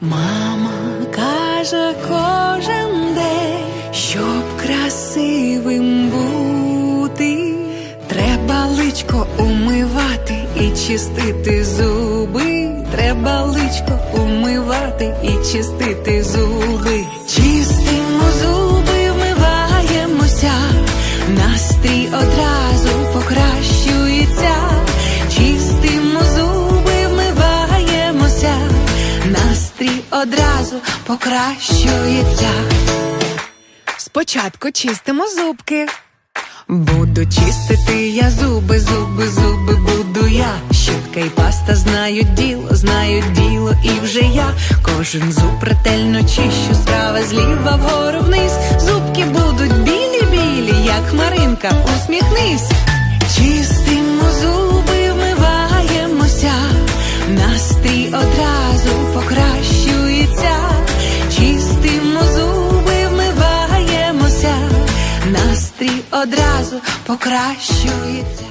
Мама каже кожен день, щоб красивим бути, треба личко умивати і чистити зуби. Треба личко умивати і чистити зуби. Чистимо зуби, вмиваємося, настрій одразу покращується. Настрій одразу покращується. Спочатку чистимо зубки. Буду чистити я зуби, зуби, зуби буду я. Щітка і паста знають діло, знають діло, і вже я кожен зуб ретельно чищу, справа зліва вгору вниз. Зубки будуть білі, білі, як хмаринка, усміхнись. Чистимо зуби, вмиваємося, настрій одразу одразу покращується.